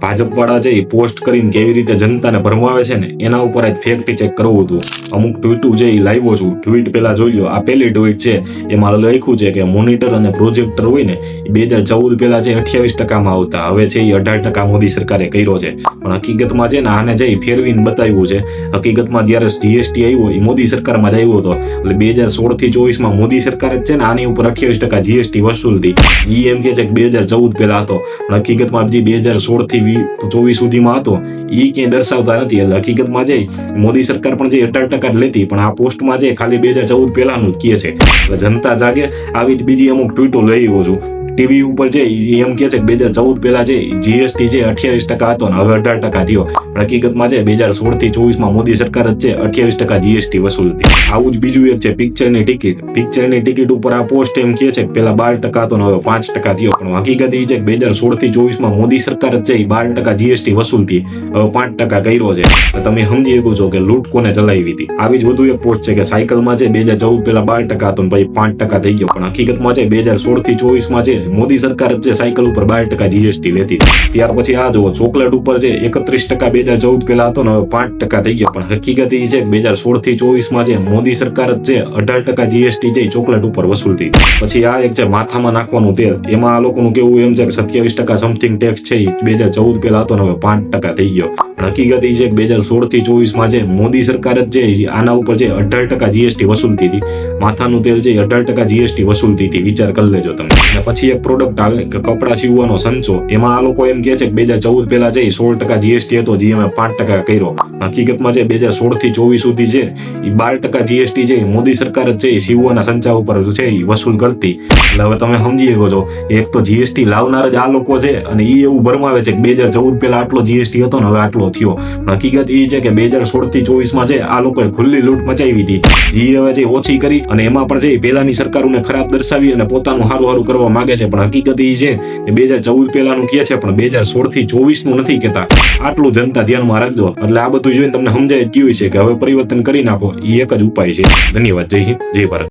ભાજપ વાળા છે પોસ્ટ કરીને કેવી રીતે જનતાને ભરમાવે છે ને, એના ઉપર આજ ફેક્ટ ચેક કરવું હતું. અમુક ટ્વીટું જે એ લાવ્યો છું ટ્વીટ પેલા જોઈ લો આ પેલી ટ્વીટ છે, એમાં લખ્યું છે કે મોનિટર અને પ્રોજેક્ટર હોય ને બે હજાર ચૌદ પેલા જે અઠ્યાવીસ ટકામાં આવતા, હવે છે એ અઢાર ટકા મોદી સરકારે કર્યો છે. પણ હકીકતમાં છે ને, આને જે ફેરવીને બતાવ્યું છે, હકીકતમાં જ્યારે જીએસટી આવ્યો એ મોદી સરકારમાં જ આવ્યો હતો. એટલે બે હજાર સોળથી ચોવીસમાં મોદી સરકાર જ છે ને, આની ઉપર અઠ્યાવીસ ટકા જીએસટી વસૂલતી. ઈ એમ કે છે કે બે હજાર ચૌદ પેલા હતો. પણ હકીકતમાં જે બે હજાર સોળ થી ચોવીસ સુધીમાં હતો. એ ક્યાંય દર્શાવતા નથી. એટલે હકીકતમાં જે મોદી સરકાર પણ જે અઢાર ટકા જ લેતી, પણ આ પોસ્ટમાં જે ખાલી બે હજાર ચૌદ પહેલાનું જ કહે છે. જનતા જાગે, આવી જ બીજી અમુક ટ્વીટો લઈ આવ્યો છું. ટીવી ઉપર છે એમ કે છે બે હજાર ચૌદ પહેલા છે જીએસટી છે અઠ્યાવીસ ટકા હતો ને હવે અઢાર ટકા થયો. હકીકતમાં છે બે હજાર સોળથી ચોવીસમાં મોદી સરકાર જ છે અઠ્યાવીસ ટકા જીએસટી વસૂલ વસૂલતી આવું જ બીજું એક છે પિક્ચરની ટિકિટ પિક્ચરની ટિકિટ ઉપર આ પોસ્ટ એમ કે છે પેલા બાર ટકા હતો ને હવે પાંચ ટકા થયો. પણ હકીકત એ છે બે હજાર સોળથી ચોવીસમાં મોદી સરકાર જ છે એ બાર ટકા જીએસટી વસૂલતી હવે પાંચ ટકા કર્યો છે. તમે સમજી શકો છો કે લૂંટ કોને ચલાવી હતી? આવી જ વધુ એક પોસ્ટ છે કે સાયકલમાં છે બે હજાર ચૌદ પેલા બાર ટકા હતો ને પછી પાંચ ટકા થઈ ગયો. પણ હકીકતમાં છે બે હજાર સોળથી ચોવીસમાં છે મોદી સરકાર જે સાયકલ ઉપર બાર ટકા જીએસટી લેતી ત્યાર પછી આ જુઓ, ચોકલેટ ઉપર જે એકત્રીસ ટકા બે હજાર ચૌદ પેલા હતો ને, હવે પાંચ ટકા થઈ ગયો. પણ હકીકત એ છે બે હજાર સોળથી ચોવીસમાં છે મોદી સરકાર જ અઢાર ટકા જીએસટી છે ચોકલેટ ઉપર વસૂલતી પછી આ એક છે માથામાં નાખવાનું તેલ, એમાં આ લોકોનું કેવું એમ છે કે સત્યાવીસ ટકા સમથિંગ ટેક્સ છે બે હજાર ચૌદ પેલા હતો ને, હવે પાંચ ટકા થઈ ગયો. હકીકત એ છે કે બે હજાર સોળથી ચોવીસમાં છે મોદી સરકાર જ છે આના ઉપર છે અઢાર ટકા જીએસટી વસૂલતી હતી, માથાનું તેલ છે એ અઢાર ટકા જીએસટી વસૂલતી હતી, વિચાર કરી લેજો તમે. અને પછી એક પ્રોડક્ટ આવે કે કપડાં સીવવાનો સંચો, એમાં આ લોકો એમ કહે છે કે બે હજાર ચૌદ પહેલાં જે સોળ ટકા જીએસટી હતો, જે અમે પાંચ ટકા કર્યો. હકીકતમાં જે બે હજાર સોળથી ચોવીસ સુધી છે એ બાર ટકા જીએસટી છે એ મોદી સરકાર જ છે એ સીવવાના સંચા ઉપર છે એ વસૂલ કરતી. એટલે હવે તમે સમજી શકો છો, એક તો જીએસટી લાવનાર જ આ લોકો છે, અને એ એવું ભરમાવે છે કે બે હજાર ચૌદ પહેલા આટલો જીએસટી હતો ને હવે આટલો થયો. પણ હકીકત એ છે કે બે હજાર સોળથી ચોવીસમાં છે આ લોકોએ ખુલ્લી લૂંટ મચાવી હતી, જી હવે છે ઓછી કરી અને એમાં પણ એ પેલાની સરકારોને ખરાબ દર્શાવી અને પોતાનું હારું હારું કરવા માંગે છે. પણ હકીકત એ છે કે બે હજાર ચૌદ પહેલાનું કહે છે, પણ બે હજાર સોળથી ચોવીસનું નથી કહેતા. આટલું જનતા ધ્યાનમાં રાખજો. એટલે આ બધું જોઈને તમને સમજાય જ ગયું છે કે હવે પરિવર્તન કરી નાખો. એ એક જ ઉપાય છે. ધન્યવાદ. જય હિન્દ. જય ભારત.